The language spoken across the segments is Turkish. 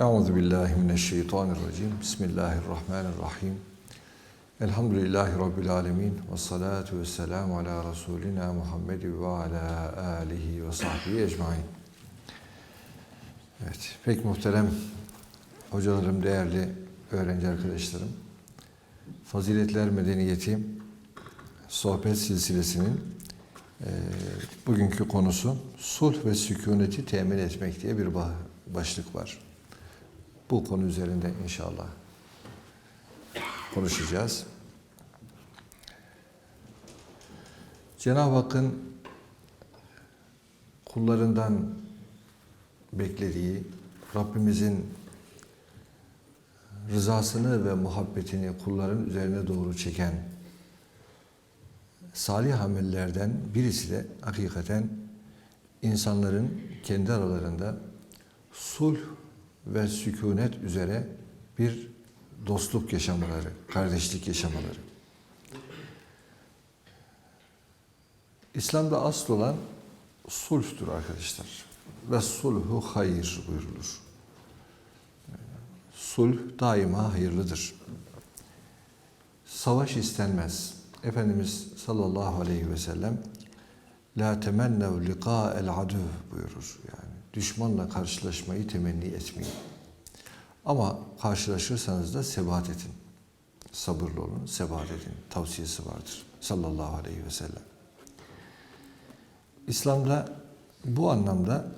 Euzu billahi mineşşeytanirracim. Bismillahirrahmanirrahim. Elhamdülillahi rabbil alamin ve salatu vesselamu ala rasulina Muhammed ve ala alihi ve sahbihi ecmaîn. Evet, pek muhterem hocalarım, değerli öğrenci arkadaşlarım. Faziletler Medeniyeti sohbet silsilesinin e, bugünkü konusu sulh ve sükuneti temin etmek diye bir başlık var. Bu konu üzerinde inşallah konuşacağız. Cenab-ı Hakk'ın kullarından beklediği, Rabbimizin rızasını ve muhabbetini kulların üzerine doğru çeken salih amellerden birisi de hakikaten insanların kendi aralarında sulh ve sükunet üzere bir dostluk yaşamaları, kardeşlik yaşamaları. İslam'da asıl olan sulhtür arkadaşlar. Ve sulhu hayır buyurulur. Sulh daima hayırlıdır. Savaş istenmez. Efendimiz sallallahu aleyhi ve sellem La temennev liqa'el aduv buyurur. Yani düşmanla karşılaşmayı temenni etmeyin. Ama karşılaşırsanız da sebat edin. Sabırlı olun, sebat edin. Tavsiyesi vardır sallallahu aleyhi ve sellem. İslam'da bu anlamda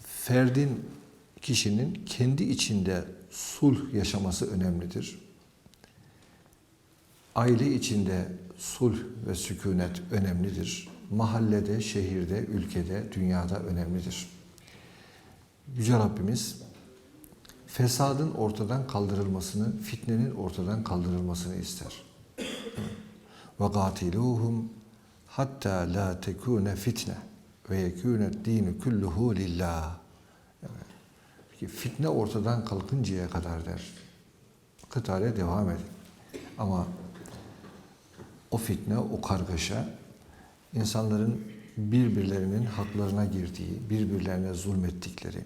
ferdin, kişinin kendi içinde sulh yaşaması önemlidir. Aile içinde sulh ve sükunet önemlidir. Mahallede, şehirde, ülkede, dünyada önemlidir. Yüce Rabbimiz fesadın ortadan kaldırılmasını, fitnenin ortadan kaldırılmasını ister. Ve gatiluhum hatta la tekune fitne ve yekune dinu kulluhu lillah. Yani, fitne ortadan kalkıncaya kadar der. Kıtale devam edin. Ama o fitne, o kargaşa insanların birbirlerinin haklarına girdiği, birbirlerine zulmettikleri,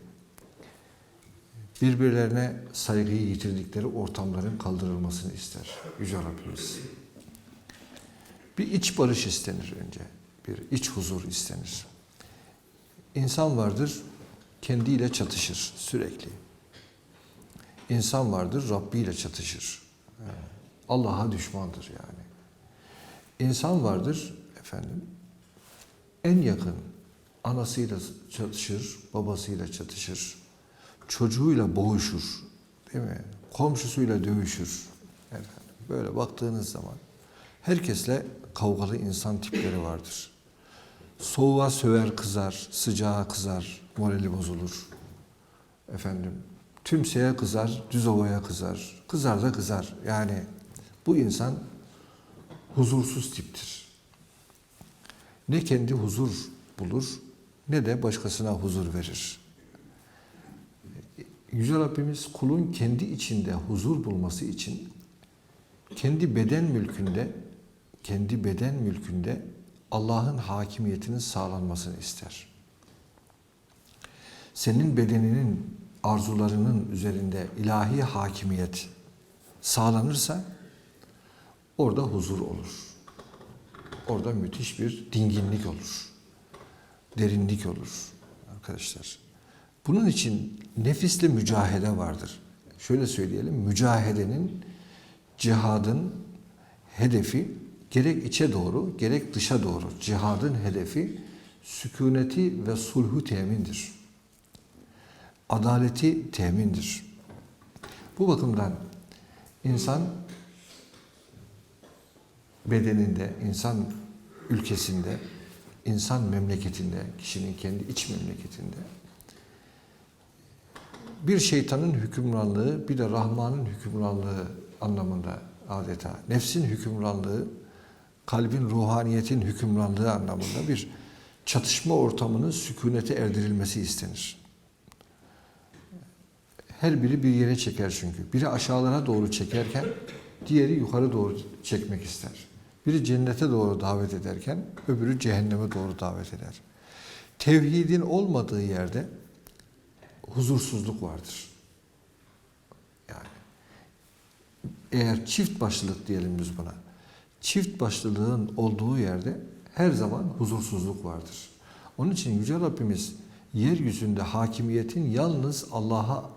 birbirlerine saygıyı yitirdikleri ortamların kaldırılmasını ister Yüce Rabbimiz. Bir iç barış istenir önce. Bir iç huzur istenir. İnsan vardır, kendiyle çatışır sürekli. İnsan vardır, Rabbi ile çatışır. Allah'a düşmandır yani. İnsan vardır, efendim, en yakın anasıyla çatışır, babasıyla çatışır, çocuğuyla boğuşur, değil mi? Komşusuyla dövüşür. Efendim, böyle baktığınız zaman herkesle kavgalı insan tipleri vardır. Soğuğa söver kızar, sıcağa kızar, morali bozulur. Efendim, tümseye kızar, düz ovaya kızar. Kızar da kızar. Yani bu insan huzursuz tiptir. Ne kendi huzur bulur ne de başkasına huzur verir. Yüce Rabbimiz kulun kendi içinde huzur bulması için kendi beden mülkünde kendi beden mülkünde Allah'ın hakimiyetinin sağlanmasını ister. Senin bedeninin arzularının üzerinde ilahi hakimiyet sağlanırsa orada huzur olur. Orada müthiş bir dinginlik olur. Derinlik olur arkadaşlar. Bunun için nefisle mücahede vardır. Şöyle söyleyelim, mücahedenin, cihadın hedefi gerek içe doğru, gerek dışa doğru. Cihadın hedefi sükuneti ve sulhu temindir. Adaleti temindir. Bu bakımdan insan bedeninde, insan ülkesinde, insan memleketinde, kişinin kendi iç memleketinde bir şeytanın hükümranlığı, bir de Rahman'ın hükümranlığı anlamında adeta. Nefsin hükümranlığı, kalbin, ruhaniyetin hükümranlığı anlamında bir çatışma ortamının sükunete erdirilmesi istenir. Her biri bir yere çeker çünkü. Biri aşağılara doğru çekerken diğeri yukarı doğru çekmek ister. Biri cennete doğru davet ederken öbürü cehenneme doğru davet eder. Tevhidin olmadığı yerde huzursuzluk vardır. Yani eğer çift başlılık diyelim biz buna. Çift başlılığın olduğu yerde her zaman huzursuzluk vardır. Onun için Yüce Rabbimiz yeryüzünde hakimiyetin yalnız Allah'a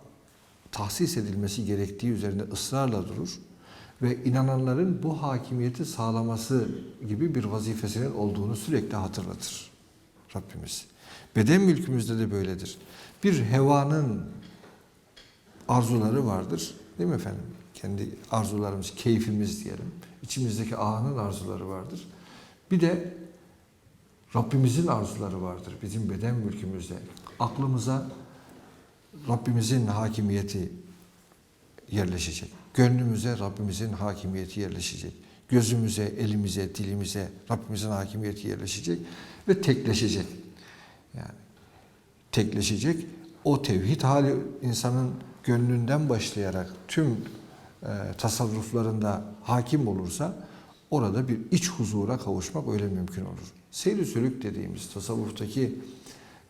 tahsis edilmesi gerektiği üzerine ısrarla durur ve inananların bu hakimiyeti sağlaması gibi bir vazifesinin olduğunu sürekli hatırlatır Rabbimiz. Beden mülkümüzde de böyledir. Bir hevanın arzuları vardır. Değil mi efendim? Kendi arzularımız, keyfimiz diyelim. İçimizdeki ahının arzuları vardır. Bir de Rabbimizin arzuları vardır bizim beden mülkümüzde. Aklımıza Rabbimizin hakimiyeti yerleşecek. Gönlümüze Rabbimizin hakimiyeti yerleşecek. Gözümüze, elimize, dilimize Rabbimizin hakimiyeti yerleşecek ve tekleşecek. Yani tekleşecek. O tevhid hali insanın gönlünden başlayarak tüm e, tasarruflarında hakim olursa orada bir iç huzura kavuşmak öyle mümkün olur. Seyri sülük dediğimiz tasavvuftaki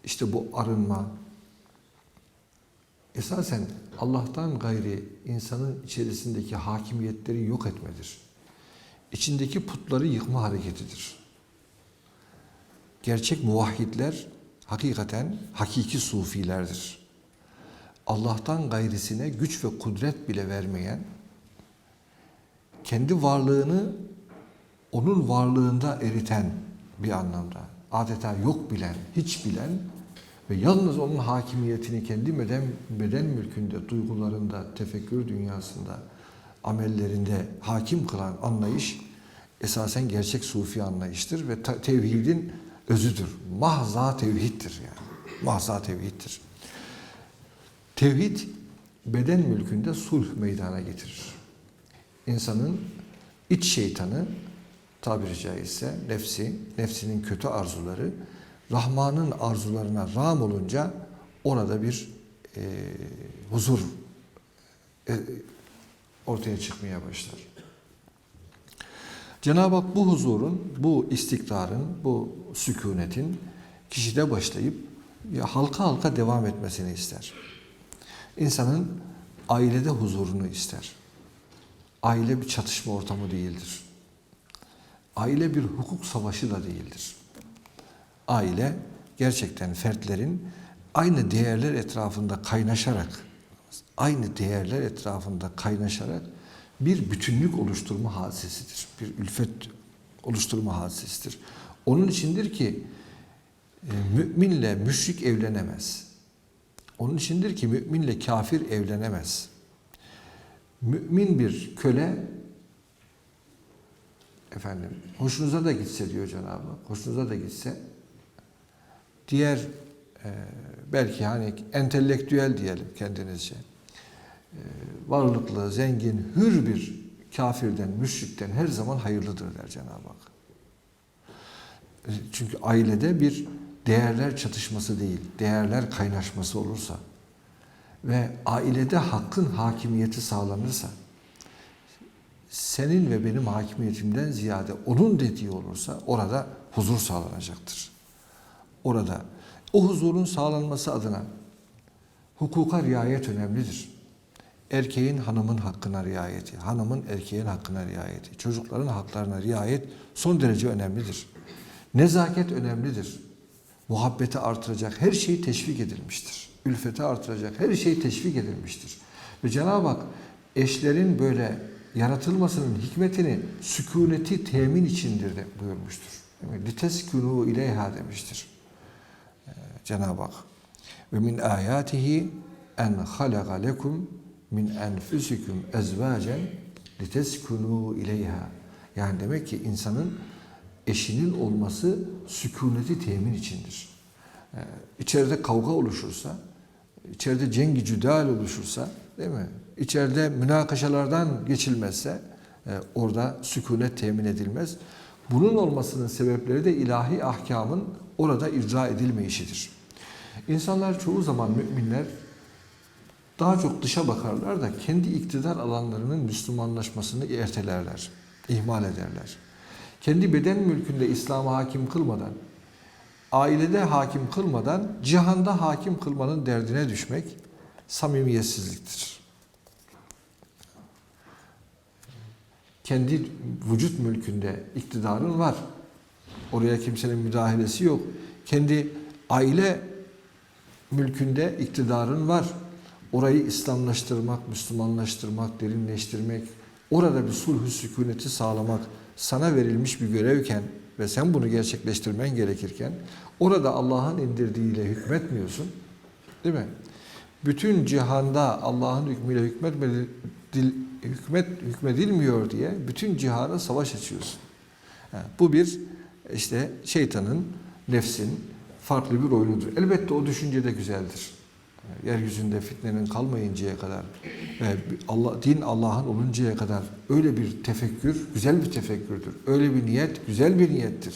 işte bu arınma esasen Allah'tan gayri insanın içerisindeki hakimiyetleri yok etmedir. İçindeki putları yıkma hareketidir. Gerçek muvahhidler hakikaten hakiki sufilerdir. Allah'tan gayrisine güç ve kudret bile vermeyen, kendi varlığını onun varlığında eriten bir anlamda, adeta yok bilen, hiç bilen ve yalnız onun hakimiyetini kendi beden, beden mülkünde, duygularında, tefekkür dünyasında, amellerinde hakim kılan anlayış esasen gerçek sufi anlayıştır ve tevhidin özüdür. Mahza tevhiddir yani. Mahza tevhiddir. Tevhid beden mülkünde sulh meydana getirir. İnsanın iç şeytanı tabiri caizse nefsi, nefsinin kötü arzuları Rahman'ın arzularına ram olunca orada bir e, huzur e, ortaya çıkmaya başlar. Cenab-ı Hak bu huzurun, bu istikrarın, bu sükunetin kişide başlayıp ya halka halka devam etmesini ister. İnsanın ailede huzurunu ister. Aile bir çatışma ortamı değildir. Aile bir hukuk savaşı da değildir. Aile gerçekten fertlerin aynı değerler etrafında kaynaşarak, aynı değerler etrafında kaynaşarak bir bütünlük oluşturma hadisesidir. Bir ülfet oluşturma hadisesidir. Onun içindir ki e, müminle müşrik evlenemez. Onun içindir ki müminle kafir evlenemez. Mümin bir köle efendim hoşunuza da gitse diyor Cenab-ı. Hoşunuza da gitse diğer e, belki hani entelektüel diyelim kendinizce varlıklı, zengin, hür bir kafirden, müşrikten her zaman hayırlıdır der Cenab-ı Hak. E, Çünkü ailede bir değerler çatışması değil, değerler kaynaşması olursa ve ailede hakkın hakimiyeti sağlanırsa, senin ve benim hakimiyetimden ziyade onun dediği olursa orada huzur sağlanacaktır. Orada o huzurun sağlanması adına hukuka riayet önemlidir. Erkeğin hanımın hakkına riayeti, hanımın erkeğin hakkına riayeti, çocukların haklarına riayet son derece önemlidir. Nezaket önemlidir. Muhabbeti artıracak her şey teşvik edilmiştir. Ülfeti artıracak her şey teşvik edilmiştir. Ve Cenab-ı Hak eşlerin böyle yaratılmasının hikmetini sükuneti temin içindir de buyurmuştur. Liteskunu ileyha demiştir. Ee, Cenab-ı Hak. Ve min ayatihi en halaka lekum min enfusikum ezvacen liteskunu ileyha. Yani demek ki insanın eşinin olması sükuneti temin içindir. Ee, içeride kavga oluşursa, içeride cengi cüdal oluşursa, değil mi? İçeride münakaşalardan geçilmezse e, orada sükunet temin edilmez. Bunun olmasının sebepleri de ilahi ahkamın orada icra edilmeyişidir. İnsanlar çoğu zaman müminler daha çok dışa bakarlar da kendi iktidar alanlarının Müslümanlaşmasını ertelerler, ihmal ederler. Kendi beden mülkünde İslam'a hakim kılmadan, ailede hakim kılmadan cihanda hakim kılmanın derdine düşmek samimiyetsizliktir. kendi vücut mülkünde iktidarın var. Oraya kimsenin müdahalesi yok. Kendi aile mülkünde iktidarın var. Orayı İslamlaştırmak, Müslümanlaştırmak, derinleştirmek, orada bir sulh sükuneti sağlamak sana verilmiş bir görevken ve sen bunu gerçekleştirmen gerekirken orada Allah'ın indirdiğiyle hükmetmiyorsun. Değil mi? Bütün cihanda Allah'ın hükmüyle hükmetmedi, dil- hükmet, hükmedilmiyor diye bütün cihana savaş açıyorsun. Ha, bu bir işte şeytanın, nefsin farklı bir oyunudur. Elbette o düşünce de güzeldir. Yeryüzünde fitnenin kalmayıncaya kadar Allah, din Allah'ın oluncaya kadar öyle bir tefekkür, güzel bir tefekkürdür. Öyle bir niyet, güzel bir niyettir.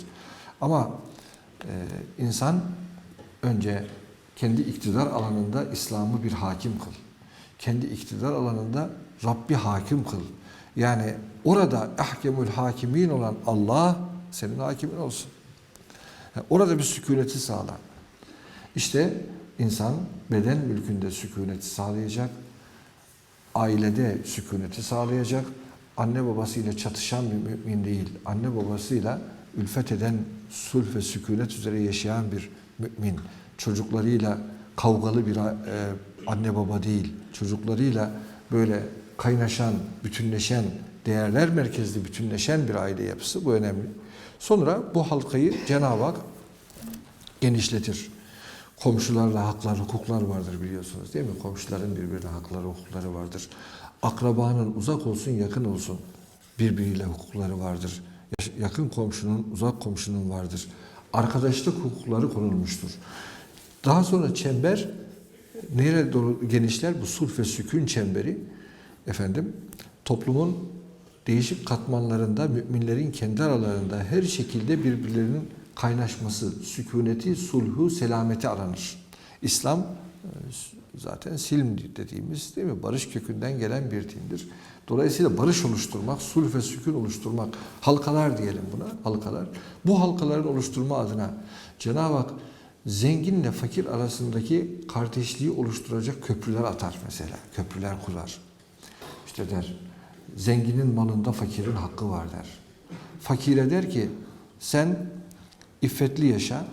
Ama e, insan önce kendi iktidar alanında İslam'ı bir hakim kıl. Kendi iktidar alanında Rabbi hakim kıl. Yani orada ahkemül hakimin olan Allah senin hakimin olsun. Yani orada bir sükuneti sağla. İşte insan beden mülkünde sükuneti sağlayacak, ailede sükuneti sağlayacak, anne babasıyla çatışan bir mümin değil, anne babasıyla ülfet eden, sulh ve sükunet üzere yaşayan bir mümin, çocuklarıyla kavgalı bir e, anne baba değil, çocuklarıyla böyle kaynaşan, bütünleşen, değerler merkezli bütünleşen bir aile yapısı bu önemli. Sonra bu halkayı Cenab-ı Hak genişletir. Komşularla haklar, hukuklar vardır biliyorsunuz değil mi? Komşuların birbirine hakları, hukukları vardır. Akrabanın uzak olsun, yakın olsun birbiriyle hukukları vardır. Yakın komşunun, uzak komşunun vardır. Arkadaşlık hukukları konulmuştur. Daha sonra çember nereye doğru genişler? Bu sulh ve sükun çemberi efendim toplumun değişik katmanlarında müminlerin kendi aralarında her şekilde birbirlerinin kaynaşması, sükuneti, sulhu, selameti aranır. İslam e, zaten silm dediğimiz değil mi? Barış kökünden gelen bir dindir. Dolayısıyla barış oluşturmak, sulh ve sükun oluşturmak, halkalar diyelim buna, halkalar. Bu halkaların oluşturma adına Cenab-ı Hak zenginle fakir arasındaki kardeşliği oluşturacak köprüler atar mesela. Köprüler kurar. İşte der, zenginin malında fakirin hakkı var der. Fakire der ki, sen iffetli yaşa,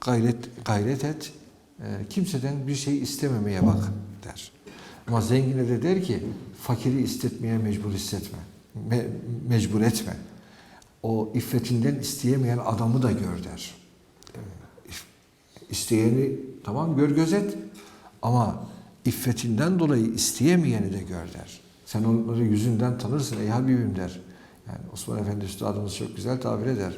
gayret gayret et, e, kimseden bir şey istememeye bak der. Ama zengine de der ki, fakiri istetmeye mecbur hissetme, me- mecbur etme. O iffetinden isteyemeyen adamı da gör der. E, İsteyeni tamam gör gözet ama iffetinden dolayı isteyemeyeni de gör der. Sen onları yüzünden tanırsın ey Habibim der. Yani Osman Efendi Üstadımız çok güzel tabir eder.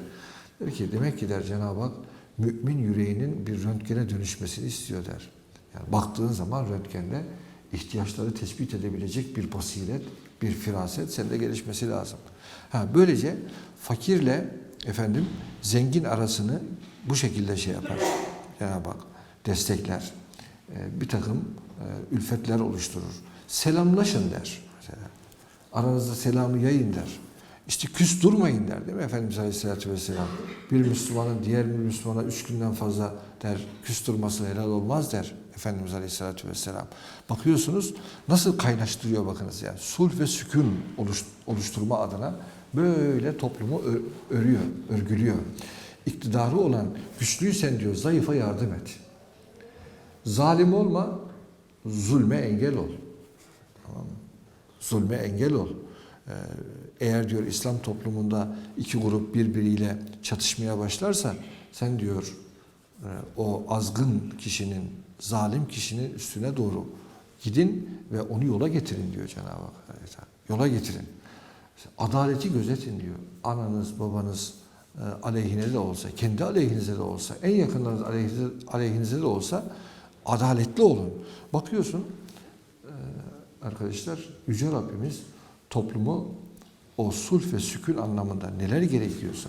Der ki demek ki der Cenab-ı Hak mümin yüreğinin bir röntgene dönüşmesini istiyor der. Yani baktığın zaman röntgende ihtiyaçları tespit edebilecek bir basiret, bir firaset sende gelişmesi lazım. Ha, böylece fakirle efendim zengin arasını bu şekilde şey yapar. Cenab-ı Hak destekler. Ee, bir takım e, ülfetler oluşturur. Selamlaşın der mesela. Aranızda selamı yayın der. İşte küs durmayın der değil mi Efendimiz Aleyhisselatü Vesselam? Bir Müslümanın diğer bir Müslümana üç günden fazla der küs durması helal olmaz der Efendimiz Aleyhisselatü Vesselam. Bakıyorsunuz nasıl kaynaştırıyor bakınız yani. Sulh ve sükun oluş- oluşturma adına böyle toplumu örüyor, örgülüyor. İktidarı olan güçlüysen diyor zayıfa yardım et. Zalim olma, zulme engel ol. Tamam? Zulme engel ol. Ee, Eğer diyor İslam toplumunda iki grup birbiriyle çatışmaya başlarsa sen diyor e, o azgın kişinin, zalim kişinin üstüne doğru gidin ve onu yola getirin diyor Cenab-ı Hak. Yola getirin. Adaleti gözetin diyor. Ananız, babanız e, aleyhine de olsa, kendi aleyhinize de olsa, en yakınlarınız aleyhinize, aleyhinize de olsa adaletli olun. Bakıyorsun e, arkadaşlar Yüce Rabbimiz toplumu o sulh ve sükun anlamında neler gerekiyorsa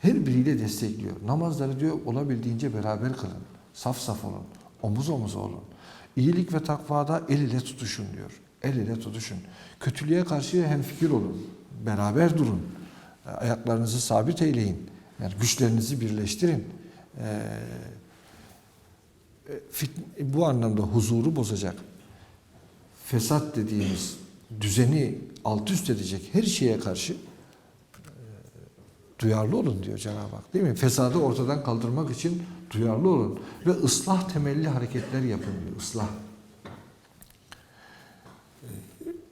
her biriyle destekliyor. Namazları diyor olabildiğince beraber kılın. Saf saf olun. Omuz omuz olun. İyilik ve takvada el ile tutuşun diyor. El ile tutuşun. Kötülüğe karşı hemfikir olun. Beraber durun. Ayaklarınızı sabit eyleyin. Yani güçlerinizi birleştirin. Ee, bu anlamda huzuru bozacak fesat dediğimiz düzeni alt üst edecek her şeye karşı e, duyarlı olun diyor Cenab-ı Hak. Değil mi? Fesadı ortadan kaldırmak için duyarlı olun ve ıslah temelli hareketler yapın diyor. Islah.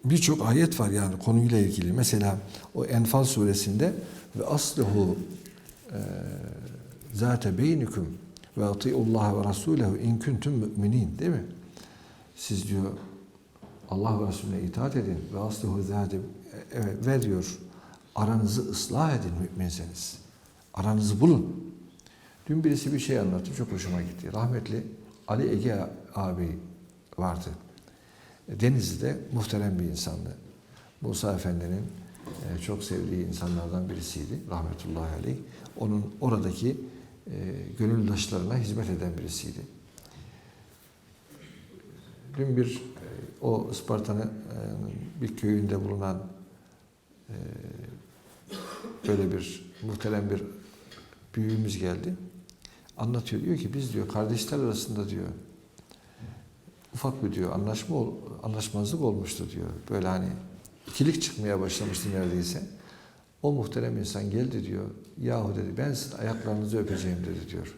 Birçok ayet var yani konuyla ilgili. Mesela o Enfal suresinde ve aslihu e, zate beynikum ve atiullah ve rasulehu in kuntum müminin değil mi? Siz diyor Allah ve Resulüne itaat edin ve aslihu zate evet ve diyor aranızı ıslah edin müminseniz. Aranızı bulun. Dün birisi bir şey anlattı. Çok hoşuma gitti. Rahmetli Ali Ege abi vardı. Denizli'de muhterem bir insandı. Musa Efendi'nin e, çok sevdiği insanlardan birisiydi. Rahmetullahi aleyh. Onun oradaki e, gönüldaşlarına hizmet eden birisiydi. Dün bir o Isparta'nın e, bir köyünde bulunan e, böyle bir muhterem bir büyüğümüz geldi. Anlatıyor. Diyor ki biz diyor kardeşler arasında diyor ufak bir diyor anlaşma anlaşmazlık olmuştu diyor. Böyle hani ikilik çıkmaya başlamıştı neredeyse. O muhterem insan geldi diyor. Yahu dedi ben sizin ayaklarınızı öpeceğim dedi diyor.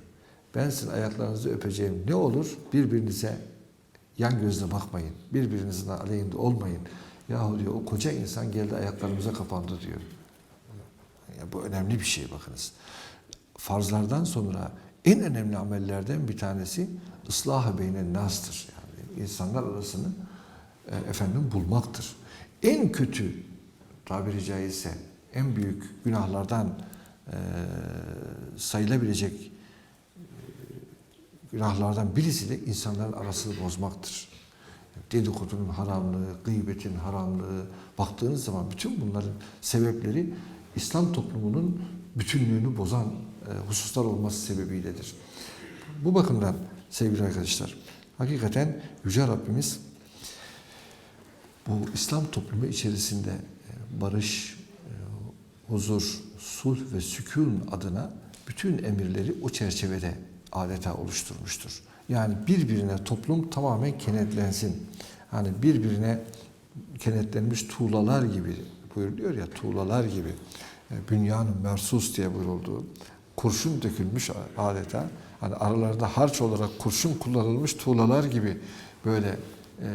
Ben sizin ayaklarınızı öpeceğim. Ne olur birbirinize yan gözle bakmayın. Birbirinizin aleyhinde olmayın. Yahu diyor o koca insan geldi ayaklarımıza kapandı diyor. Ya bu önemli bir şey bakınız. Farzlardan sonra en önemli amellerden bir tanesi ıslah-ı beynen nastır. Yani insanlar arasını e, efendim bulmaktır. En kötü tabiri caizse en büyük günahlardan e, sayılabilecek günahlardan birisi de insanların arasını bozmaktır. Dedikodunun haramlığı, gıybetin haramlığı baktığınız zaman bütün bunların sebepleri İslam toplumunun bütünlüğünü bozan e, hususlar olması sebebiyledir. Bu bakımdan sevgili arkadaşlar, hakikaten Yüce Rabbimiz bu İslam toplumu içerisinde e, barış, e, huzur, sulh ve sükun adına bütün emirleri o çerçevede adeta oluşturmuştur. Yani birbirine toplum tamamen kenetlensin. Hani birbirine kenetlenmiş tuğlalar gibi buyuruluyor ya tuğlalar gibi. E, Bünyanın mersus diye buyurulduğu kurşun dökülmüş adeta. Hani aralarında harç olarak kurşun kullanılmış tuğlalar gibi böyle e,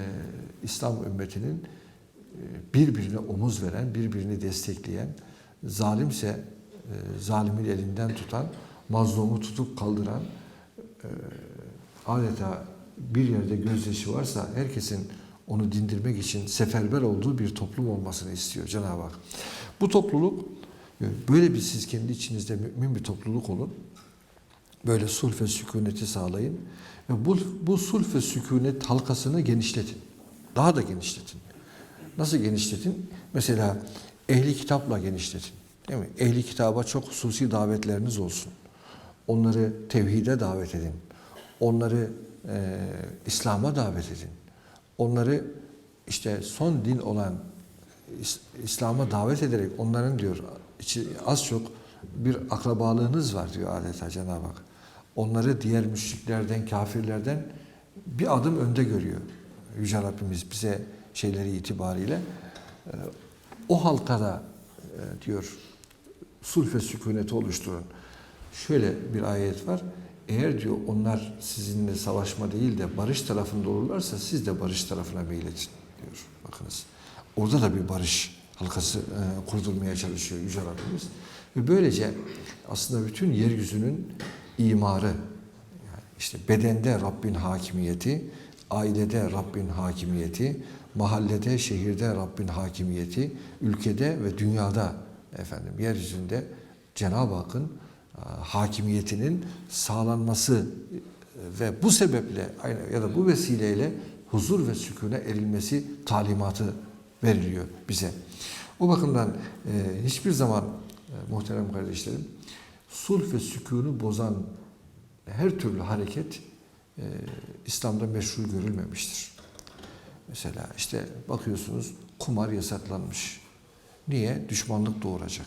İslam ümmetinin e, birbirine omuz veren, birbirini destekleyen, zalimse e, zalimin elinden tutan, mazlumu tutup kaldıran, e, adeta bir yerde gözyaşı varsa herkesin onu dindirmek için seferber olduğu bir toplum olmasını istiyor Cenab-ı Hak. Bu topluluk e, böyle bir siz kendi içinizde mümin bir topluluk olun. Böyle sulh ve sükuneti sağlayın. Ve bu, bu sulh ve sükunet halkasını genişletin. Daha da genişletin. Nasıl genişletin? Mesela ehli kitapla genişletin. Değil mi? Ehli kitaba çok hususi davetleriniz olsun. Onları tevhide davet edin. Onları e, İslam'a davet edin. Onları işte son din olan İs- İslam'a davet ederek onların diyor az çok bir akrabalığınız var diyor adeta Cenab-ı Hak. Onları diğer müşriklerden, kafirlerden bir adım önde görüyor. Yüce Rabbimiz bize şeyleri itibariyle. Ee, O halkada e, diyor sulh ve sükuneti oluşturun. Şöyle bir ayet var. Eğer diyor onlar sizinle savaşma değil de barış tarafında olurlarsa siz de barış tarafına meyledin diyor. Bakınız. Orada da bir barış halkası e, kurdurmaya çalışıyor Yüce Rabbimiz. Ve böylece aslında bütün yeryüzünün imarı, yani işte bedende Rabbin hakimiyeti, ailede Rabbin hakimiyeti, mahallede, şehirde Rabbin hakimiyeti, ülkede ve dünyada efendim yeryüzünde Cenab-ı Hakk'ın hakimiyetinin sağlanması e, ve bu sebeple ya da bu vesileyle huzur ve sükune erilmesi talimatı veriliyor bize. O bakımdan e, hiçbir zaman e, muhterem kardeşlerim sulh ve sükunu bozan her türlü hareket İslam'da meşru görülmemiştir. Mesela işte bakıyorsunuz kumar yasaklanmış. Niye? Düşmanlık doğuracak.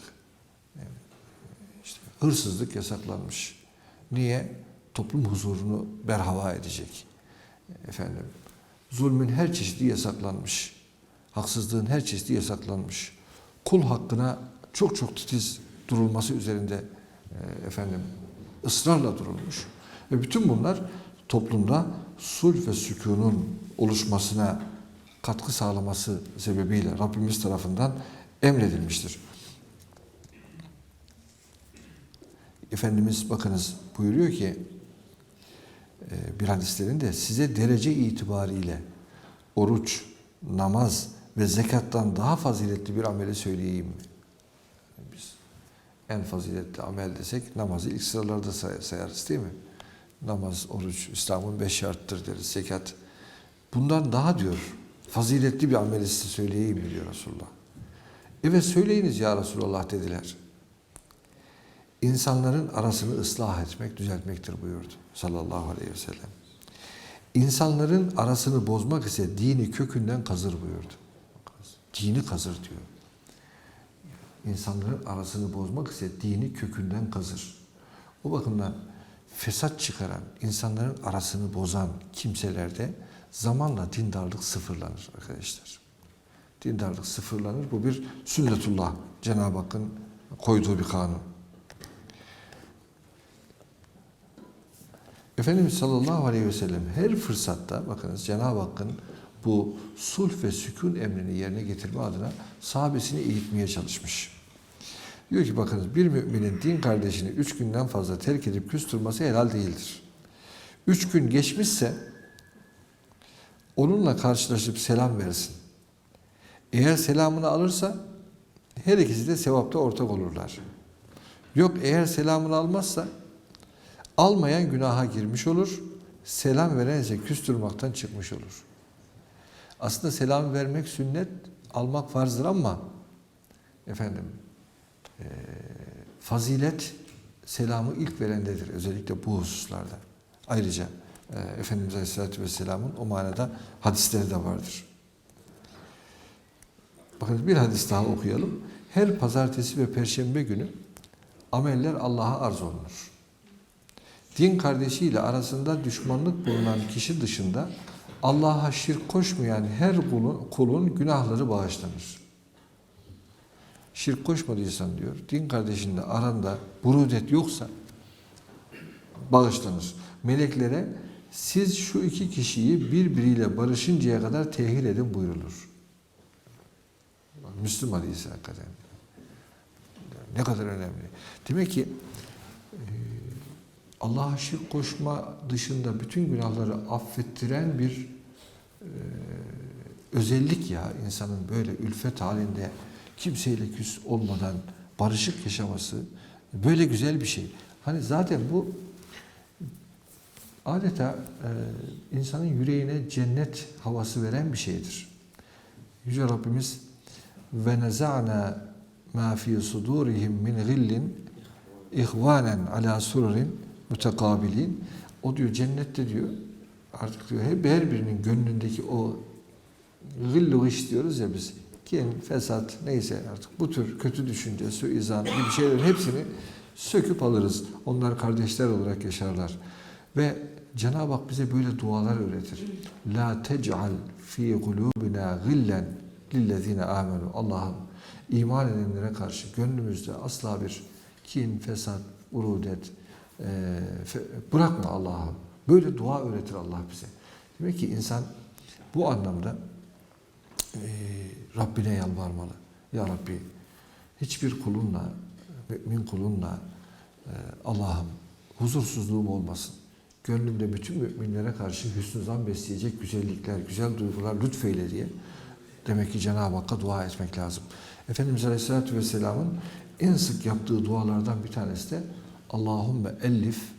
Hırsızlık yasaklanmış. Niye? Toplum huzurunu berhava edecek. Efendim, zulmün her çeşidi yasaklanmış. Haksızlığın her çeşidi yasaklanmış. Kul hakkına çok çok titiz durulması üzerinde e, efendim ısrarla durulmuş. Ve bütün bunlar toplumda sulh ve sükunun oluşmasına katkı sağlaması sebebiyle Rabbimiz tarafından emredilmiştir. Efendimiz bakınız buyuruyor ki e, bir hadislerinde size derece itibariyle oruç, namaz ve zekattan daha faziletli bir ameli söyleyeyim mi? Biz en faziletli amel desek namazı ilk sıralarda say- sayarız değil mi? Namaz, oruç, İslam'ın beş şarttır deriz, zekat. Bundan daha diyor, faziletli bir ameli size söyleyeyim mi diyor Resulullah. Evet söyleyiniz ya Resulullah dediler. İnsanların arasını ıslah etmek, düzeltmektir buyurdu sallallahu aleyhi ve sellem. İnsanların arasını bozmak ise dini kökünden kazır buyurdu. Dini kazır diyor. İnsanların arasını bozmak ise dini kökünden kazır. O bakımdan fesat çıkaran, insanların arasını bozan kimselerde zamanla dindarlık sıfırlanır arkadaşlar. Dindarlık sıfırlanır. Bu bir sünnetullah. Cenab-ı Hakk'ın koyduğu bir kanun. Efendimiz sallallahu aleyhi ve sellem her fırsatta bakınız Cenab-ı Hakk'ın bu sulh ve sükun emrini yerine getirme adına sahabesini eğitmeye çalışmış. Diyor ki bakınız bir müminin din kardeşini üç günden fazla terk edip küstürması helal değildir. Üç gün geçmişse onunla karşılaşıp selam versin. Eğer selamını alırsa her ikisi de sevapta ortak olurlar. Yok eğer selamını almazsa almayan günaha girmiş olur. Selam veren ise küstürmaktan çıkmış olur. Aslında selam vermek sünnet, almak farzdır ama efendim e, fazilet selamı ilk verendedir. Özellikle bu hususlarda. Ayrıca e, Efendimiz Aleyhisselatü Vesselam'ın o manada hadisleri de vardır. Bakın bir hadis daha okuyalım. Her pazartesi ve perşembe günü ameller Allah'a arz olunur. Din kardeşiyle arasında düşmanlık bulunan kişi dışında Allah'a şirk koşmayan her kulun, kulun günahları bağışlanır. Şirk koşmadıysan diyor, din kardeşinle aranda burudet yoksa bağışlanır. Meleklere siz şu iki kişiyi birbiriyle barışıncaya kadar tehir edin buyurulur. Müslüman hadisi hakikaten. Ne kadar önemli. Demek ki Allah'a şirk koşma dışında bütün günahları affettiren bir e, özellik ya insanın böyle ülfet halinde kimseyle küs olmadan barışık yaşaması böyle güzel bir şey. Hani zaten bu adeta e, insanın yüreğine cennet havası veren bir şeydir. Yüce Rabbimiz ve neza'na ma fi sudurihim min gillin ihvanen ala sururin mutekabilin. O diyor cennette diyor artık diyor her, her birinin gönlündeki o gıllu iş diyoruz ya biz kin, fesat neyse artık bu tür kötü düşünce, suizan gibi şeylerin hepsini söküp alırız. Onlar kardeşler olarak yaşarlar. Ve Cenab-ı Hak bize böyle dualar öğretir. La tec'al fi kulubina gillen lillezine amenu. Allah'ım iman edenlere karşı gönlümüzde asla bir kin, fesat, urudet e, bırakma Allah'ım. Böyle dua öğretir Allah bize. Demek ki insan bu anlamda e, Rabbine yalvarmalı. Ya Rabbi hiçbir kulunla, mümin kulunla e, Allah'ım huzursuzluğum olmasın. Gönlümde bütün müminlere karşı hüsnü zan besleyecek güzellikler, güzel duygular lütfeyle diye demek ki Cenab-ı Hakk'a dua etmek lazım. Efendimiz Aleyhisselatü Vesselam'ın en sık yaptığı dualardan bir tanesi de Allahümme ellif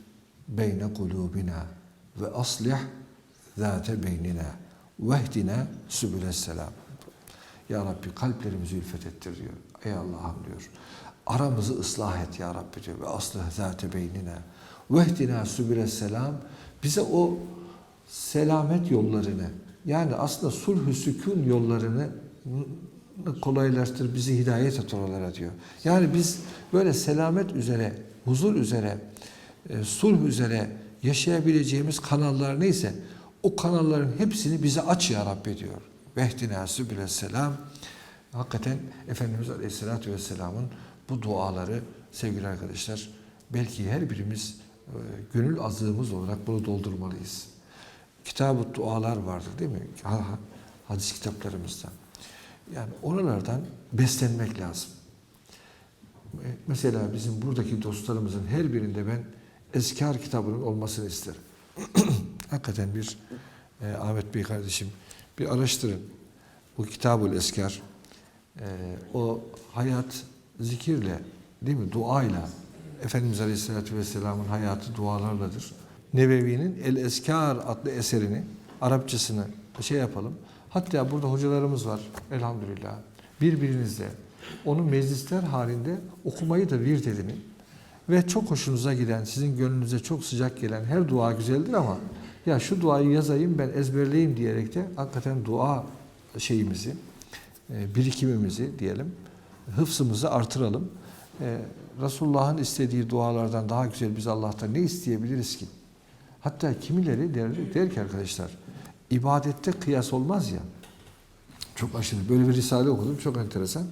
beyne kulubina ve aslih zâte beynina vehdina sübüles selam. Ya Rabbi kalplerimizi ülfet ettir diyor. Ey Allah'ım diyor. Aramızı ıslah et ya Rabbi diyor. Ve aslih zâte beynina. Vehdina sübüles selam. Bize o selamet yollarını yani aslında sulh-ü sükun yollarını kolaylaştır, bizi hidayet et oralara diyor. Yani biz böyle selamet üzere, huzur üzere, e, sulh üzere yaşayabileceğimiz kanallar neyse o kanalların hepsini bize aç ya Rabbi diyor. vehdina sübüles selam. Hakikaten Efendimiz Aleyhisselatü Vesselam'ın bu duaları sevgili arkadaşlar belki her birimiz e, gönül azığımız olarak bunu doldurmalıyız. Kitab-ı dualar vardır değil mi? Ha- ha- Hadis kitaplarımızda. Yani oralardan beslenmek lazım. E, Mesela bizim buradaki dostlarımızın her birinde ben Eskar kitabının olmasını isterim. Hakikaten bir e, Ahmet Bey kardeşim bir araştırın. Bu Kitabul Eskar e, o hayat zikirle değil mi? Duayla Efendimiz Aleyhisselatü Vesselam'ın hayatı dualarladır. Nebevi'nin El Eskar adlı eserini Arapçasını şey yapalım. Hatta burada hocalarımız var elhamdülillah. Birbirinizle onu meclisler halinde okumayı da virt edinin. Ve çok hoşunuza giden, sizin gönlünüze çok sıcak gelen her dua güzeldir ama ya şu duayı yazayım ben ezberleyeyim diyerek de hakikaten dua şeyimizi, e, birikimimizi diyelim, hıfzımızı artıralım. E, Resulullah'ın istediği dualardan daha güzel biz Allah'tan ne isteyebiliriz ki? Hatta kimileri der, der ki arkadaşlar, ibadette kıyas olmaz ya. Çok aşırı. Böyle bir risale okudum. Çok enteresan.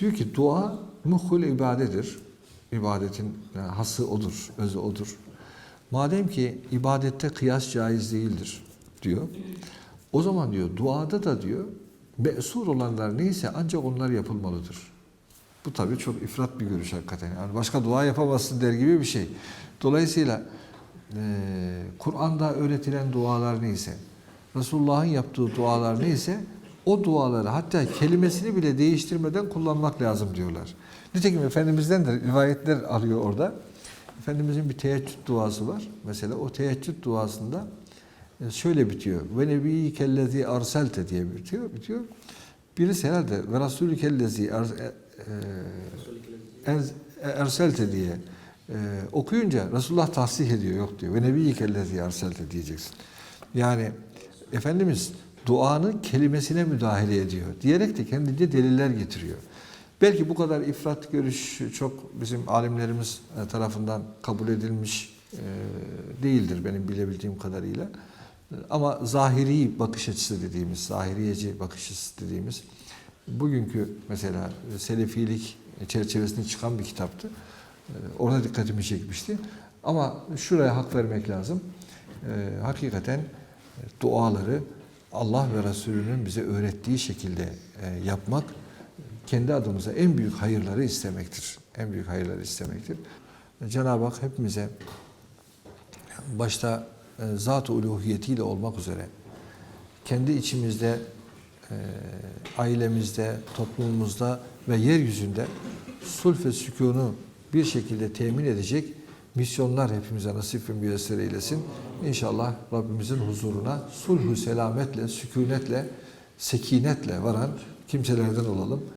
Diyor ki dua muhul ibadedir. İbadetin yani hası odur, özü odur. Madem ki ibadette kıyas caiz değildir diyor. O zaman diyor duada da diyor mesur olanlar neyse ancak onlar yapılmalıdır. Bu tabii çok ifrat bir görüş hakikaten. Yani başka dua yapamazsın der gibi bir şey. Dolayısıyla eee, Kur'an'da öğretilen dualar neyse, Resulullah'ın yaptığı dualar neyse o duaları hatta kelimesini bile değiştirmeden kullanmak lazım diyorlar. Nitekim Efendimiz'den de rivayetler alıyor orada. Efendimiz'in bir teheccüd duası var. Mesela o teheccüd duasında e, şöyle bitiyor. Ve nebi kellezi arselte diye bitiyor. bitiyor. Birisi herhalde ve rasulü kellezi e- e- erz- erselte diye e, okuyunca Resulullah tahsih ediyor. Yok diyor. Ve nebi kellezi arselte diyeceksin. Yani Efendimiz duanın kelimesine müdahale ediyor. Diyerek de kendince deliller getiriyor. Belki bu kadar ifrat görüş çok bizim alimlerimiz e, tarafından kabul edilmiş e, değildir benim bilebildiğim kadarıyla. E, Ama zahiri bakış açısı dediğimiz, zahiriyeci bakış açısı dediğimiz bugünkü mesela selefilik çerçevesinde çıkan bir kitaptı. Orada dikkatimi çekmişti. Ama şuraya hak vermek lazım. Hakikaten duaları Allah ve Resulünün bize öğrettiği şekilde e, yapmak kendi adımıza en büyük hayırları istemektir. En büyük hayırları istemektir. Cenab-ı Hak hepimize başta e, zat-ı uluhiyetiyle olmak üzere kendi içimizde, e, ailemizde, toplumumuzda ve yeryüzünde sulh ve sükunu bir şekilde temin edecek misyonlar hepimize nasip ve müyesser eylesin. İnşallah Rabbimizin huzuruna sulhu selametle, sükunetle, sekinetle varan kimselerden olalım.